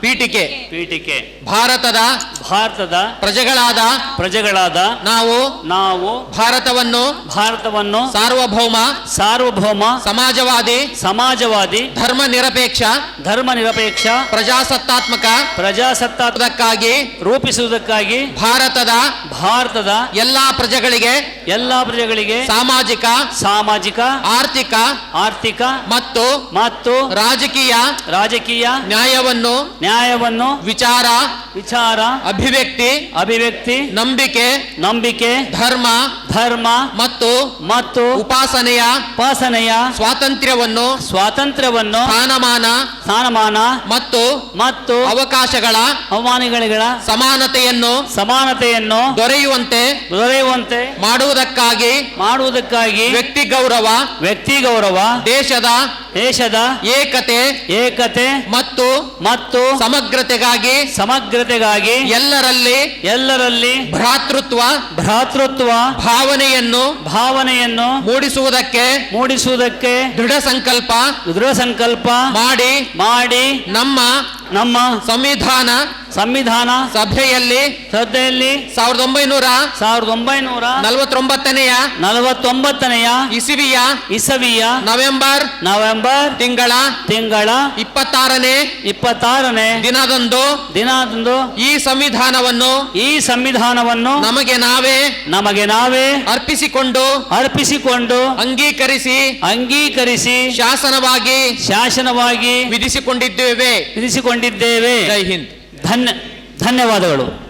ಪೀಠಿಕೆ. ಪೀಠಿಕೆ. ಭಾರತದ ಭಾರತದ ಪ್ರಜೆಗಳಾದ ಪ್ರಜೆಗಳಾದ ನಾವು ನಾವು ಭಾರತವನ್ನು ಭಾರತವನ್ನು ಸಾರ್ವಭೌಮ ಸಾರ್ವಭೌಮ ಸಮಾಜವಾದಿ ಸಮಾಜವಾದಿ ಧರ್ಮ ನಿರಪೇಕ್ಷ ಧರ್ಮ ನಿರಪೇಕ್ಷ ಪ್ರಜಾಸತ್ತಾತ್ಮಕ ಪ್ರಜಾಸತ್ತಾತ್ಮಕಕ್ಕಾಗಿ ರೂಪಿಸುವುದಕ್ಕಾಗಿ ಭಾರತದ ಭಾರತದ ಎಲ್ಲಾ ಪ್ರಜೆಗಳಿಗೆ ಎಲ್ಲಾ ಪ್ರಜೆಗಳಿಗೆ ಸಾಮಾಜಿಕ ಸಾಮಾಜಿಕ ಆರ್ಥಿಕ ಆರ್ಥಿಕ ಮತ್ತು ಮತ್ತು ರಾಜಕೀಯ ರಾಜಕೀಯ ನ್ಯಾಯವನ್ನು ನ್ಯಾಯವನ್ನು ವಿಚಾರ ವಿಚಾರ ಅಭಿವ್ಯಕ್ತಿ ಅಭಿವ್ಯಕ್ತಿ ನಂಬಿಕೆ ನಂಬಿಕೆ ಧರ್ಮ ಧರ್ಮ ಮತ್ತು ಮತ್ತು ಉಪಾಸನೆಯ ಉಪಾಸನೆಯ ಸ್ವಾತಂತ್ರ್ಯವನ್ನು ಸ್ವಾತಂತ್ರ್ಯವನ್ನು ಸ್ಥಾನಮಾನ ಸ್ಥಾನಮಾನ ಮತ್ತು ಮತ್ತು ಅವಕಾಶಗಳ ಅವಮಾನಗಳ ಸಮಾನತೆಯನ್ನು ಸಮಾನತೆಯನ್ನು ದೊರೆಯುವಂತೆ ದೊರೆಯುವಂತೆ ಮಾಡುವುದಕ್ಕಾಗಿ ಮಾಡುವುದಕ್ಕಾಗಿ ವ್ಯಕ್ತಿ ಗೌರವ ವ್ಯಕ್ತಿ ಗೌರವ ದೇಶದ ದೇಶದ ಏಕತೆ ಏಕತೆ ಮತ್ತು ಮತ್ತು ಸಮಗ್ರತೆಗಾಗಿ ಸಮಗ್ರತೆಗಾಗಿ ಎಲ್ಲರಲ್ಲಿ ಎಲ್ಲರಲ್ಲಿ ಭ್ರಾತೃತ್ವ ಭ್ರಾತೃತ್ವ ಭಾವನೆಯನ್ನು ಭಾವನೆಯನ್ನು ಮೂಡಿಸುವುದಕ್ಕೆ ಮೂಡಿಸುವುದಕ್ಕೆ ದೃಢ ಸಂಕಲ್ಪ ದೃಢ ಸಂಕಲ್ಪ ಮಾಡಿ ಮಾಡಿ ನಮ್ಮ ನಮ್ಮ ಸಂವಿಧಾನ ಸಂವಿಧಾನ ಸಭೆಯಲ್ಲಿ ಸಭೆಯಲ್ಲಿ ಸಾವಿರದ ಒಂಬೈನೂರ ಸಾವಿರದ ಒಂಬೈನೂರ ನಲವತ್ತೊಂಬತ್ತನೆಯ ನಲವತ್ತೊಂಬತ್ತನೆಯ ಇಸವಿಯ ಇಸವಿಯ ನವೆಂಬರ್ ನವೆಂಬರ್ ತಿಂಗಳ ತಿಂಗಳ ಇಪ್ಪತ್ತಾರನೇ ಇಪ್ಪತ್ತಾರನೇ ದಿನದಂದು ದಿನದಂದು ಈ ಸಂವಿಧಾನವನ್ನು ಈ ಸಂವಿಧಾನವನ್ನು ನಮಗೆ ನಾವೇ ನಮಗೆ ನಾವೇ ಅರ್ಪಿಸಿಕೊಂಡು ಅರ್ಪಿಸಿಕೊಂಡು ಅಂಗೀಕರಿಸಿ ಅಂಗೀಕರಿಸಿ ಶಾಸನವಾಗಿ ಶಾಸನವಾಗಿ ವಿಧಿಸಿಕೊಂಡಿದ್ದೇವೆ. ವಿಧಿಸಿಕೊಂಡಿದ್ದೇವೆ. ಜೈ ಹಿಂದ್. ಧನ್ಯ ಧನ್ಯವಾದಗಳು.